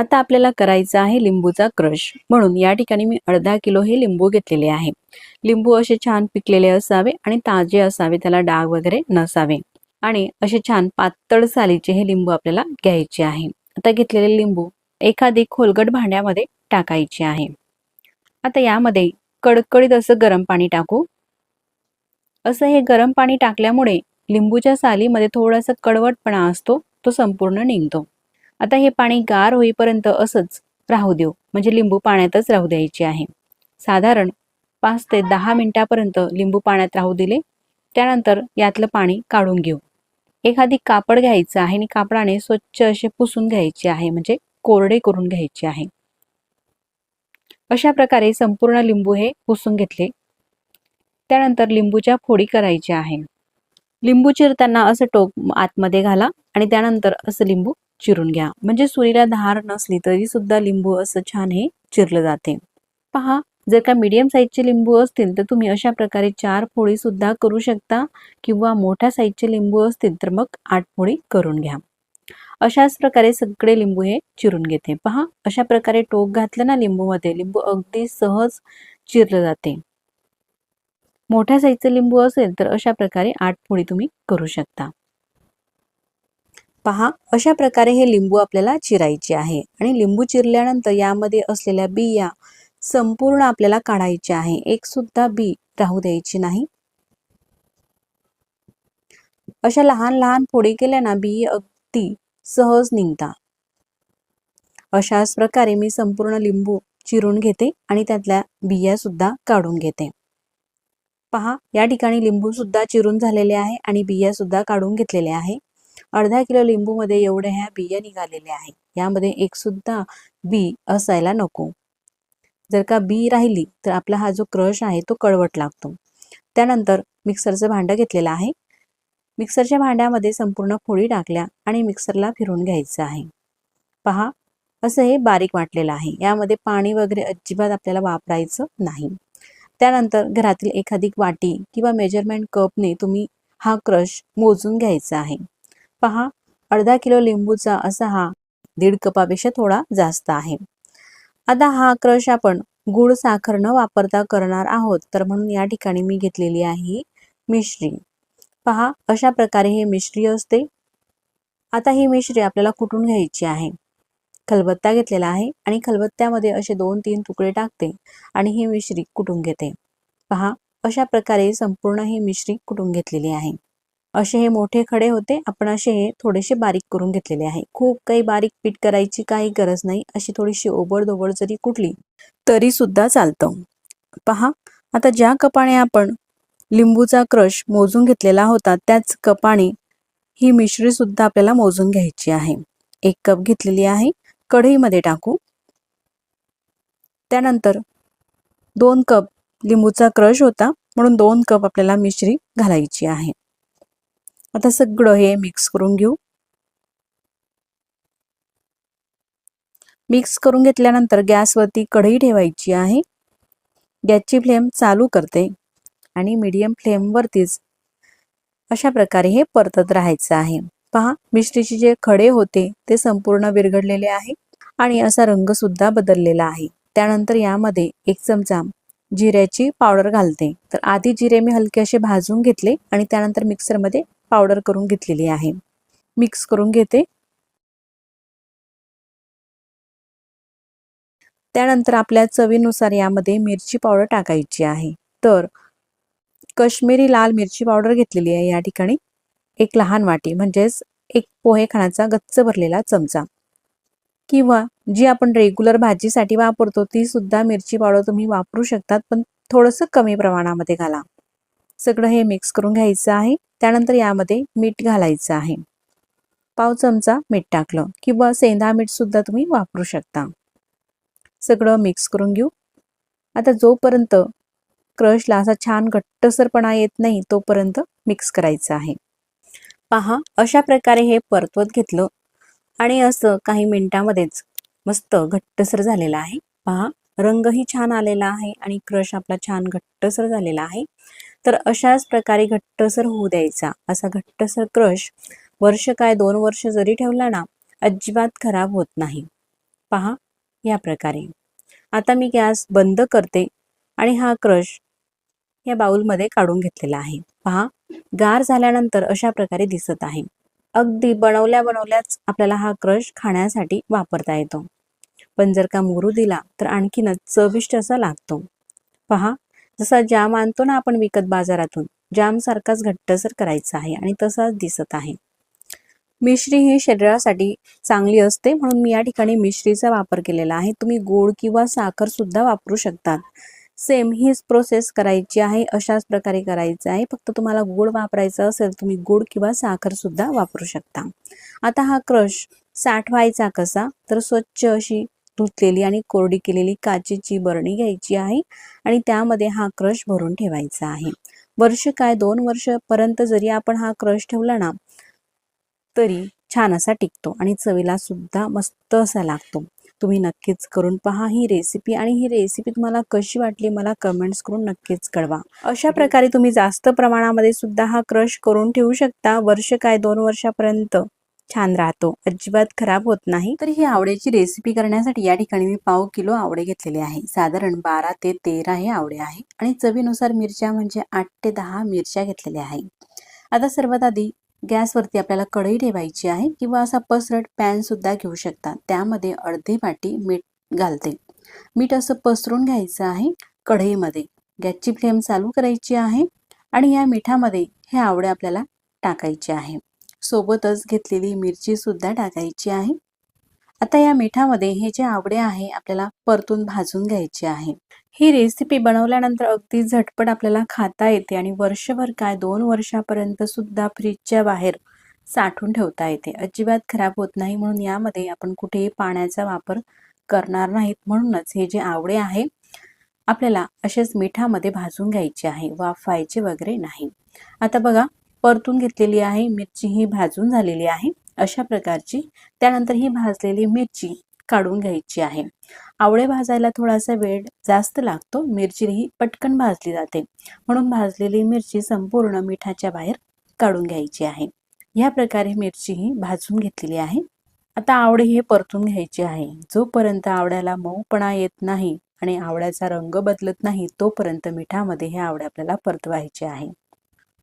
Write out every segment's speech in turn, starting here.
आता आपल्याला करायचा आहे लिंबूचा क्रश. म्हणून या ठिकाणी मी अर्धा किलो हे लिंबू घेतलेले आहे. लिंबू असे छान पिकलेले असावे आणि ताजे असावे त्याला डाग वगैरे नसावे. आणि असे छान पातळ सालीचे हे लिंबू आपल्याला घ्यायचे आहे. आता घेतलेले लिंबू एखादी खोलगट भांड्यामध्ये टाकायचे आहे. आता यामध्ये कडकडीत असं गरम पाणी टाकू. असं हे गरम पाणी टाकल्यामुळे लिंबूच्या सालीमध्ये थोडासा कडवटपणा असतो तो संपूर्ण निघतो. आता हे पाणी गार होईपर्यंत असंच राहू देऊ. म्हणजे लिंबू पाण्यातच राहू द्यायचे आहे. साधारण पाच ते दहा मिनिटापर्यंत लिंबू पाण्यात राहू दिले. त्यानंतर यातलं पाणी काढून घेऊ. एखादी कापड घ्यायचं आहे आणि कापडाने स्वच्छ असे पुसून घ्यायचे आहे. म्हणजे कोरडे करून घ्यायचे आहे. अशा प्रकारे संपूर्ण लिंबू हे पुसून घेतले. त्यानंतर लिंबूच्या फोडी करायच्या आहे. लिंबू चिरताना असं टोक आतमध्ये घाला आणि त्यानंतर असं लिंबू चिरून घ्या. म्हणजे सुरीला धार नसली तरी सुद्धा लिंबू असं छान हे चिरलं जाते. पहा जर का मीडियम साईजचे लिंबू असतील तर तुम्ही अशा प्रकारे चार पोळी सुद्धा करू शकता किंवा मोठ्या साईजचे लिंबू असतील तर मग आठ फोडी करून घ्या. अशाच प्रकारे सगळे लिंबू हे चिरून घेते. पहा अशा प्रकारे टोक घातलं ना लिंबूमध्ये लिंबू अगदी सहज चिरलं जाते. मोठ्या साईजचं लिंबू असेल तर अशा प्रकारे आठ पोळी तुम्ही करू शकता. पहा अशा प्रकारे हे लिंबू आपल्याला चिरायचे आहे. आणि लिंबू चिरल्यानंतर यामध्ये असलेल्या बिया संपूर्ण आपल्याला काढायचे आहे. एक सुद्धा बी राहू द्यायची नाही. अशा लहान लहान फोडी केल्याना बी अगदी सहज निघता. अशाच प्रकारे मी संपूर्ण लिंबू चिरून घेते आणि त्यातल्या बिया सुद्धा काढून घेते. पहा या ठिकाणी लिंबू सुद्धा चिरून झालेले आहे आणि बिया सुद्धा काढून घेतलेल्या आहे. अर्धा किलो लिंबूमध्ये एवढ्या ह्या बिया निघालेल्या आहेत. यामध्ये एक सुद्धा बी असायला नको. जर का बी राहिली तर आपला हा जो क्रश आहे तो कळवट लागतो. त्यानंतर मिक्सरचं भांडं घेतलेलं आहे. मिक्सरच्या भांड्यामध्ये संपूर्ण फोडी टाकल्या आणि मिक्सरला फिरून घ्यायचं आहे. पहा असं हे बारीक वाटलेलं आहे. यामध्ये पाणी वगैरे अजिबात आपल्याला वापरायचं नाही. त्यानंतर घरातील एखादी वाटी किंवा मेजरमेंट कपने तुम्ही हा क्रश मोजून घ्यायचा आहे. पहा अर्धा किलो लिंबूचा असा हा दीड कपापेक्षा थोडा जास्त आहे. आता हा क्रश आपण गुड साखर न वापरता करणार आहोत तर म्हणून या ठिकाणी मी घेतलेली आहे मिश्री. पहा अशा प्रकारे हे मिश्री असते. आता ही मिश्री आपल्याला कुटून घ्यायची आहे? खलबत्ता घेतलेला आहे आणि खलबत्त्यामध्ये असे दोन तीन तुकडे टाकते आणि ही मिश्री कुटून घेते? पहा अशा प्रकारे संपूर्ण ही मिश्री कुटून घेतलेली आहे? असे हे मोठे खडे होते. आपण असे हे थोडेसे बारीक करून घेतलेले आहे. खूप काही बारीक पीठ करायची काही गरज नाही. अशी थोडीशी ओबडधोबड जरी कुठली तरी सुद्धा चालतं. पहा आता ज्या कपाने आपण लिंबूचा क्रश मोजून घेतलेला होता त्याच कपाने ही मिश्री सुद्धा आपल्याला मोजून घ्यायची आहे. एक कप घेतलेली आहे. कढईमध्ये टाकू. त्यानंतर दोन कप लिंबूचा क्रश होता म्हणून दोन कप आपल्याला मिश्री घालायची आहे. आता सगळं हे मिक्स करून घेऊ. मिक्स करून घेतल्यानंतर गॅसवरती कढई ठेवायची आहे. गॅसची फ्लेम चालू करते आणि मीडियम फ्लेमवरतीच अशा प्रकारे हे परतत राहायचं आहे. पहा मिश्रीचे जे खडे होते ते संपूर्ण विरघडलेले आहे आणि असा रंग सुद्धा बदललेला आहे. त्यानंतर यामध्ये एक चमचा जिऱ्याची पावडर घालते. तर आधी जिरे मी हलके असे भाजून घेतले आणि त्यानंतर मिक्सरमध्ये पावडर करून घेतलेली आहे. मिक्स करून घेते. त्यानंतर आपल्या चवीनुसार यामध्ये मिरची पावडर टाकायची आहे. तर कश्मीरी लाल मिरची पावडर घेतलेली आहे या ठिकाणी. एक लहान वाटी म्हणजेच एक पोहे खाण्याचा गच्च भरलेला चमचा. किंवा जी आपण रेग्युलर भाजीसाठी वापरतो ती सुद्धा मिरची पावडर तुम्ही वापरू शकतात पण थोडंसं कमी प्रमाणामध्ये घाला. सगळं हे मिक्स करून घ्यायचं आहे. त्यानंतर यामध्ये मीठ घालायचं आहे. पाव चमचा मीठ टाकलं किंवा सेंधा मीठ सुद्धा तुम्ही वापरू शकता. सगळं मिक्स करून घेऊ. आता जोपर्यंत क्रशला असा छान घट्टसरपणा येत नाही तोपर्यंत मिक्स करायचं आहे. पहा अशा प्रकारे हे परतवत घेतलं आणि असं काही मिनिटामध्येच मस्त घट्टसर झालेलं आहे. पहा रंगही छान आलेला आहे आणि क्रश आपला छान घट्टसर झालेला आहे. तर अशाच प्रकारे घट्टसर होऊ द्यायचा. असा घट्टसर क्रश वर्ष काय दोन वर्ष जरी ठेवला ना अजिबात खराब होत नाही. पहा या प्रकारे. आता मी गॅस बंद करते आणि हा क्रश या बाउलमध्ये काढून घेतलेला आहे. पहा गार झाल्यानंतर अशा प्रकारे दिसत आहे. अगदी बनवल्या बनवल्याच आपल्याला हा क्रश खाण्यासाठी वापरता येतो. पण जर का मोरू दिला तर आणखीनच चविष्ट असा लागतो. पहा जसा जाम आणतो ना आपण विकत बाजारातून जाम सारखाच घट्टसर करायचा आहे आणि तसाच दिसत आहे. मिश्री ही शरीरासाठी चांगली असते म्हणून मी या ठिकाणी मिश्रीचा वापर केलेला आहे. तुम्ही गोड किंवा साखर सुद्धा वापरू शकतात. सेम हीच प्रोसेस करायची आहे अशाच प्रकारे करायचं आहे. फक्त तुम्हाला गोड वापरायचं असेल तुम्ही गोड किंवा साखर सुद्धा वापरू शकता. आता हा क्रश साठवायचा कसा? तर स्वच्छ अशी धुतलेली आणि कोरडी केलेली काचेची बरणी घ्यायची आहे आणि त्यामध्ये हा क्रश भरून ठेवायचा आहे. वर्ष काय दोन वर्षपर्यंत जरी आपण हा क्रश ठेवला ना तरी छान असा टिकतो आणि चवीला सुद्धा मस्त असा लागतो. तुम्ही नक्कीच करून पहा ही रेसिपी आणि ही रेसिपी तुम्हाला कशी वाटली मला कमेंट्स करून नक्कीच कळवा. अशा प्रकारे तुम्ही जास्त प्रमाणामध्ये सुद्धा हा क्रश करून ठेवू शकता. वर्ष काय दोन वर्षापर्यंत छान राहतो. अजिबात खराब होत नाही. तर ही आवड्याची रेसिपी करण्यासाठी या ठिकाणी मी पाव किलो आवडे घेतलेले आहे. साधारण बारा ते तेरा हे आवडे आहे. आणि चवीनुसार मिरच्या म्हणजे आठ ते दहा मिरच्या घेतलेल्या आहे. आता सर्वात आधी गॅसवरती आपल्याला कढई ठेवायची आहे किंवा असा पसरट पॅन सुद्धा घेऊ शकता. त्यामध्ये अर्धी वाटी मीठ घालते. मीठ असं पसरून घ्यायचं आहे कढईमध्ये. गॅसची फ्लेम चालू करायची आहे आणि या मिठामध्ये हे आवडे आपल्याला टाकायचे आहे. सोबतच घेतलेली मिरची सुद्धा टाकायची आहे. आता या मिठामध्ये हे जे आवडे आहे आपल्याला परतून भाजून घ्यायचे आहे. ही रेसिपी बनवल्यानंतर अगदी झटपट आपल्याला खाता येते आणि वर्षभर काय दोन वर्षापर्यंत सुद्धा फ्रीजच्या बाहेर साठवून ठेवता येते. अजिबात खराब होत नाही म्हणून यामध्ये आपण कुठेही पाण्याचा वापर करणार नाहीत म्हणूनच हे जे आवडे आहे आपल्याला असेच मिठामध्ये भाजून घ्यायचे आहे वाफायचे वगैरे नाही. आता बघा परतून घेतलेली आहे मिरची ही भाजून झालेली आहे. अशा प्रकारची त्यानंतर ही भाजलेली मिरची काढून घ्यायची आहे. आवळे भाजायला थोडासा वेळ जास्त लागतो मिरची ही पटकन भाजली जाते. म्हणून भाजलेली मिरची संपूर्ण मिठाच्या बाहेर काढून घ्यायची आहे. या प्रकारे मिरची ही भाजून घेतलेली आहे. आता आवडे हे परतून घ्यायचे आहे. जोपर्यंत आवड्याला मऊपणा येत नाही आणि आवड्याचा रंग बदलत नाही तोपर्यंत मिठामध्ये हे आवडे आपल्याला परतवायचे आहे.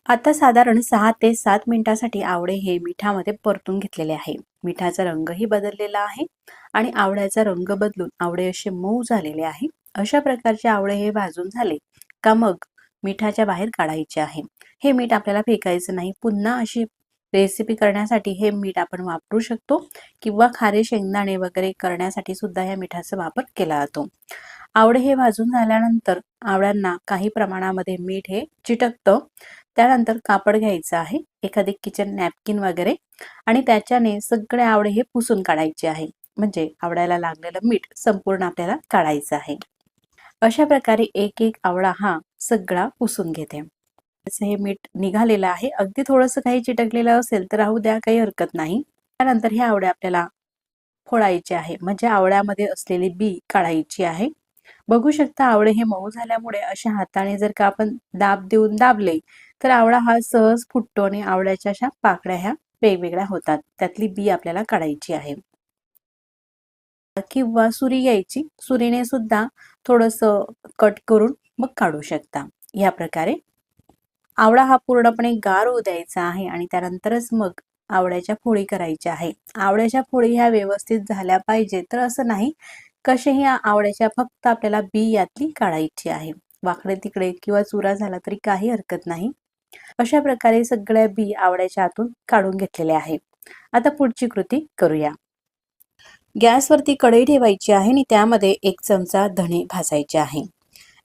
आता साधारण सहा ते सात मिनिटासाठी आवळे हे मिठामध्ये परतून घेतलेले आहे. मिठाचा रंगही बदललेला आहे आणि आवळ्याचा रंग बदलून आवडे असे मऊ झालेले आहे. अशा प्रकारचे आवळे हे भाजून झाले का मग मिठाच्या बाहेर काढायचे आहे. हे मीठ आपल्याला फेकायचं नाही. पुन्हा अशी रेसिपी करण्यासाठी हे मीठ आपण वापरू शकतो किंवा खारे शेंगदाणे वगैरे करण्यासाठी सुद्धा या मिठाचा वापर केला जातो. आवडे हे भाजून झाल्यानंतर आवळ्यांना काही प्रमाणामध्ये मीठ हे चिटकतं. त्यानंतर कापड घ्यायचं आहे एखादे किचन नॅपकिन वगैरे आणि त्याच्याने सगळे आवडे हे पुसून काढायचे आहे. म्हणजे आवड्याला लागलेलं मीठ संपूर्ण आपल्याला काढायचं आहे. अशा प्रकारे एक एक आवळा हा सगळा पुसून घेते. हे मीठ निघालेलं आहे. अगदी थोडंसं काही चिटकलेलं असेल तर राहू द्या काही हरकत नाही. त्यानंतर हे आवडे आपल्याला फोडायचे आहे. म्हणजे आवळ्यामध्ये असलेली बी काढायची आहे. बघू शकता आवळे हे मऊ झाल्यामुळे अशा हाताने जर का आपण दाब देऊन दाबले तर आवळा हा सहज फुटतो आणि आवळ्याच्या अशा पाकड्या ह्या वेगवेगळ्या होतात. त्यातली बी आपल्याला काढायची आहे. किंवा सुरी घ्यायची. सुरीने सुद्धा थोडस कट करून मग काढू शकता. या प्रकारे आवळा हा पूर्णपणे गार होऊ द्यायचा आहे आणि त्यानंतरच मग आवळ्याच्या फोळी करायच्या आहे. आवळ्याच्या फोळी ह्या व्यवस्थित झाल्या पाहिजे तर असं नाही कसेही आवळ्याच्या फक्त आपल्याला बी यातली काढायची आहे. वाकडे तिकडे किंवा चुरा झाला तरी काही हरकत नाही. अशा प्रकारे सगळ्या बी आवड्याच्या आतून काढून घेतलेल्या आहे. आता पुढची कृती करूया. गॅसवरती कढई ठेवायची आहे आणि त्यामध्ये एक चमचा धणे भाजायचे आहे.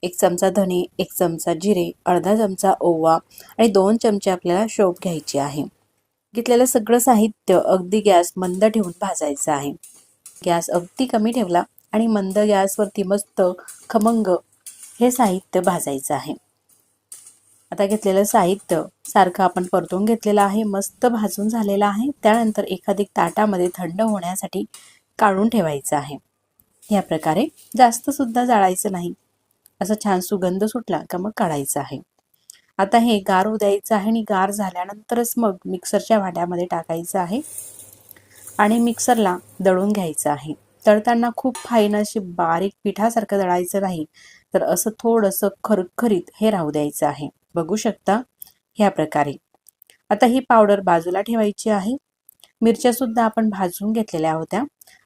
एक चमचा धणे एक चमचा जिरे अर्धा चमचा ओवा आणि दोन चमचे आपल्याला शोप घ्यायचे आहे. घेतलेलं सगळं साहित्य अगदी गॅस मंद ठेवून भाजायचं आहे. गॅस अगदी कमी ठेवला आणि मंद गॅसवरती मस्त खमंग हे साहित्य भाजायचं आहे. आता घेतलेलं साहित्य सारखं आपण परतून घेतलेलं आहे मस्त भाजून झालेलं आहे. त्यानंतर एखादी ताटामध्ये थंड होण्यासाठी काढून ठेवायचं आहे. या प्रकारे जास्त सुद्धा जाळायचं नाही. असं छान सुगंध सुटला का मग काढायचं आहे. आता हे गार द्यायचं आहे आणि गार झाल्यानंतरच मग मिक्सरच्या भांड्यामध्ये टाकायचं आहे. आणि मिक्सरला दळून घ्यायचं आहे. तळताना खूप फाईन अशी बारीक पिठासारखं दळायचं नाही. तर असं थोडंसं खरखरीत हे राहू द्यायचं आहे. बघू शकता ह्या प्रकारे. आता ही पावडर बाजूला ठेवायची आहे. मिरच्या सुद्धा आपण भाजून घेतलेल्या होत्या.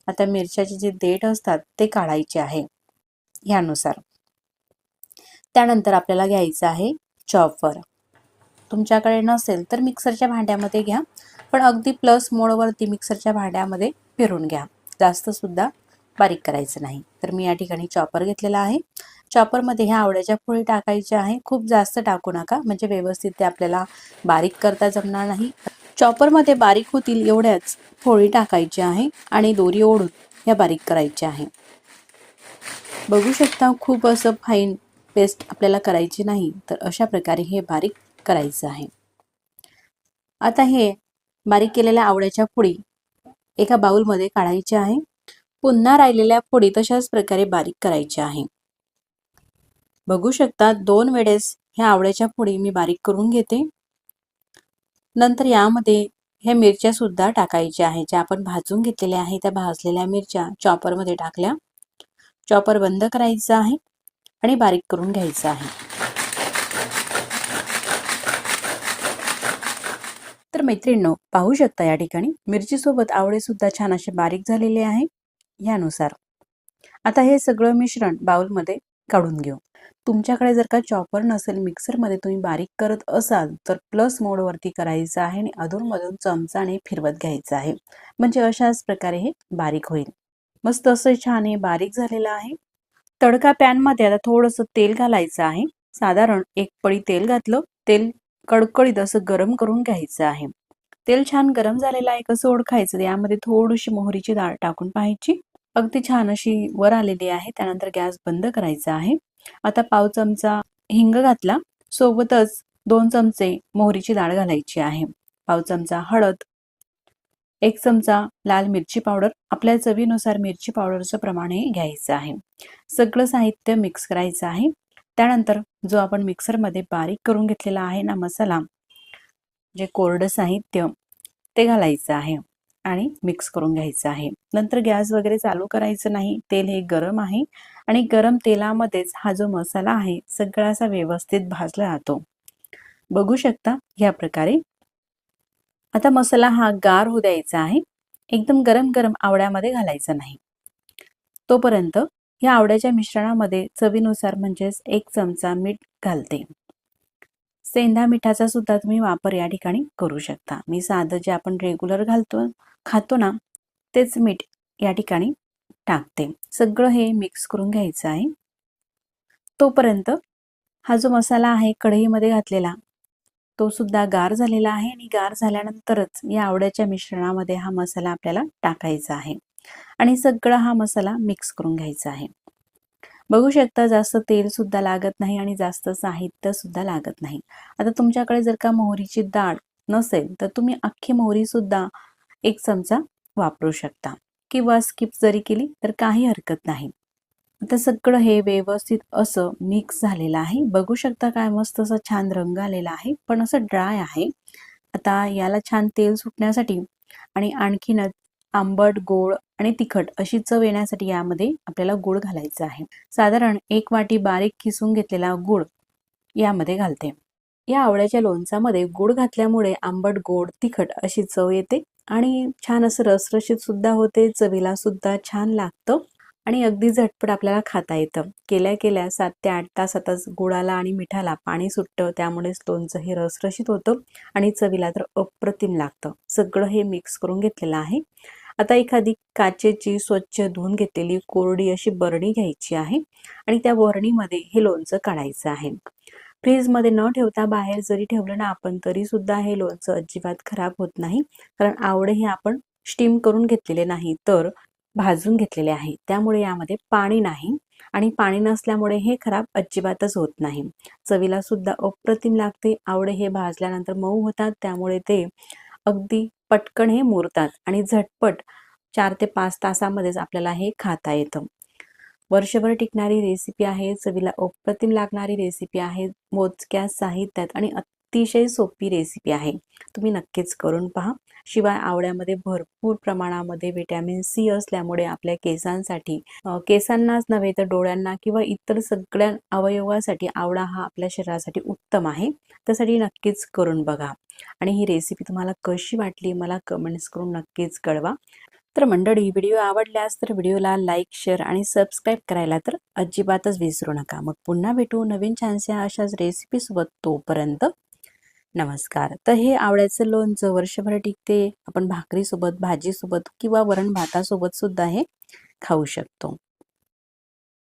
आता मिरच्याचे जे देठ असतात ते काढायचे आहे. ह्यानुसार. त्यानंतर आपल्याला घ्यायचं आहे चॉपर. तुमच्याकडे नसेल तर मिक्सरच्या भांड्यामध्ये घ्या. पण अगदी प्लस मोडवरती मिक्सरच्या भांड्यामध्ये फिरून घ्या. जास्त सुद्धा बारीक करायचं नाही. तर मी या ठिकाणी चॉपर घेतलेला आहे. चॉपरमध्ये ह्या आवड्याच्या फोडी टाकायच्या आहे. खूप जास्त टाकू नका. म्हणजे व्यवस्थित ते आपल्याला बारीक करता जमणार नाही. चॉपरमध्ये बारीक होतील एवढ्याच फोळी टाकायची आहे आणि दोरी ओढून ह्या बारीक करायच्या आहे. बघू शकता खूप असं फाईन पेस्ट आपल्याला करायची नाही. तर अशा प्रकारे हे बारीक करायचं आहे. आता हे बारीक केलेल्या आवड्याच्या फोडी एका बाउलमध्ये काढायच्या आहे. पुन्हा राहिलेल्या फोडी तशाच प्रकारे बारीक करायच्या आहे. बघू शकता दोन वेळेस ह्या आवड्याच्या फोडी मी बारीक करून घेते. नंतर यामध्ये ह्या मिरच्या सुद्धा टाकायच्या आहे ज्या आपण भाजून घेतलेल्या आहे त्या भाजलेल्या मिरच्या चॉपरमध्ये टाकल्या. चॉपर बंद करायचं आहे आणि बारीक करून घ्यायचं आहे. तर मैत्रिणींनो पाहू शकता या ठिकाणी मिरचीसोबत आवळेसुद्धा छान असे बारीक झालेले आहे. यानुसार आता हे सगळं मिश्रण बाउलमध्ये काढून घेऊ. तुमच्याकडे जर का चॉपर नसेल मिक्सरमध्ये तुम्ही बारीक करत असाल तर प्लस मोडवरती करायचं आहे आणि अधूनमधून चमचाने फिरवत घ्यायचं आहे. म्हणजे अशाच प्रकारे हे बारीक होईल. मस्त असं छान हे बारीक झालेलं आहे. तडका पॅनमध्ये आता थोडंसं तेल घालायचं आहे. साधारण एक पळी तेल घातलं. तेल कडकडीत असं गरम करून घ्यायचं आहे. तेल छान गरम झालेलं आहे कसं ओळखायचं यामध्ये थोडीशी मोहरीची डाळ टाकून पाहायची. अगदी छान अशी वर आलेली आहे त्यानंतर गॅस बंद करायचा आहे. आता पाव चमचा हिंग घातला. सोबतच दोन चमचे मोहरीची डाळ घालायची आहे. पाव चमचा हळद एक चमचा लाल मिरची पावडर. आपल्या चवीनुसार मिरची पावडरचं प्रमाण हे घ्यायचं आहे. सगळं साहित्य मिक्स करायचं आहे. त्यानंतर जो आपण मिक्सरमध्ये बारीक करून घेतलेला आहे ना मसाला जे कोरडं साहित्य ते घालायचं आहे आणि मिक्स करून घ्यायचं आहे. नंतर गॅस वगैरे चालू करायचं नाही तेल हे गरम आहे आणि गरम तेलामध्येच हा जो मसाला आहे सगळा असा व्यवस्थित भाजला जातो. बघू शकता ह्या प्रकारे. आता मसाला हा गार होऊ द्यायचा आहे. एकदम गरम गरम आवड्यामध्ये घालायचा नाही. तोपर्यंत या आवड्याच्या मिश्रणामध्ये चवीनुसार म्हणजेच एक चमचा मीठ घालते. सेंधा मिठाचा सुद्धा तुम्ही वापर या ठिकाणी करू शकता. मी साधं जे आपण रेग्युलर घालतो खातो ना तेच मीठ या ठिकाणी टाकते. सगळं हे मिक्स करून घ्यायचं आहे. तोपर्यंत हा जो मसाला आहे कढईमध्ये घातलेला तो सुद्धा गार झालेला आहे आणि गार झाल्यानंतरच या आवड्याच्या मिश्रणामध्ये हा मसाला आपल्याला टाकायचा आहे. आणि सगळा हा मसाला मिक्स करून घ्यायचा आहे. बघू शकता जास्त तेल सुद्धा लागत नाही आणि जास्त साहित्य सुद्धा लागत नाही. आता तुमच्याकडे जर का मोहरीची डाळ नसेल तर तुम्ही अख्खी मोहरी सुद्धा एक चमचा वापरू शकता. किंवा स्किप जरी केली तर काही हरकत नाही. आता सगळं हे व्यवस्थित असं मिक्स झालेलं आहे. बघू शकता काय मस्त असं छान रंग आलेला आहे पण असं ड्राय आहे. आता याला छान तेल सुटण्यासाठी आणि आणखीनच आंबट गोड आणि तिखट अशी चव येण्यासाठी यामध्ये आपल्याला गुळ घालायचं आहे. साधारण एक वाटी बारीक किसून घेतलेला गुळ यामध्ये घालते. या आवळ्याच्या लोणचामध्ये गुळ घातल्यामुळे आंबट गोड तिखट अशी चव येते आणि छान असं रसरशीत सुद्धा होते चवीला सुद्धा छान लागतं आणि अगदी झटपट आपल्याला खाता येतं. केल्या केल्या सात ते आठ तासातच गुळाला आणि मिठाला पाणी सुटतं त्यामुळेच लोणचं हे रसरशीत होतं आणि चवीला तर अप्रतिम लागतं. सगळं हे मिक्स करून घेतलेलं आहे. आता एखादी काचेची स्वच्छ धुवून घेतलेली कोरडी अशी बरणी घ्यायची आहे आणि त्या बरणीमध्ये हे लोणचं काढायचं आहे. फ्रीजमध्ये न ठेवता बाहेर जरी ठेवलं ना आपण तरी सुद्धा हे लोणचं अजिबात खराब होत नाही. कारण आवडे हे आपण स्टीम करून घेतलेले नाही तर भाजून घेतलेले आहे. त्यामुळे यामध्ये पाणी नाही आणि पाणी नसल्यामुळे हे खराब अजिबातच होत नाही. चवीला सुद्धा अप्रतिम लागते. आवडे हे भाजल्यानंतर मऊ होतात त्यामुळे ते अगदी पटकन हे मुरतात आणि झटपट चार ते पाच तासामध्येच आपल्याला हे खाता येतं. वर्षभर टिकणारी रेसिपी आहे चवीला अप्रतिम लागणारी रेसिपी आहे मोजक्या साहित्यात आणि अतिशय सोपी रेसिपी आहे. तुम्ही नक्कीच करून पहा. शिवाय आवळ्यामध्ये भरपूर प्रमाणामध्ये व्हिटॅमिन सी असल्यामुळे आपल्या केसांसाठी केसांनाच नव्हे तर डोळ्यांना किंवा इतर सगळ्या अवयवासाठी आवळा हा आपल्या शरीरासाठी उत्तम आहे. त्यासाठी नक्कीच करून बघा. आणि ही रेसिपी तुम्हाला कशी वाटली मला कमेंट्स करून नक्कीच कळवा. तर मंडळी व्हिडिओ आवडल्यास तर व्हिडिओला लाईक शेअर आणि सबस्क्राईब करायला तर अजिबातच विसरू नका. मग पुन्हा भेटू नवीन छानशा अशाच रेसिपीसोबत तोपर्यंत नमस्कार. तर हे आवळ्याचं लोणचं वर्षभर टिकते. आपण भाकरीसोबत भाजीसोबत किंवा वरण भातासोबत सुद्धा हे खाऊ शकतो.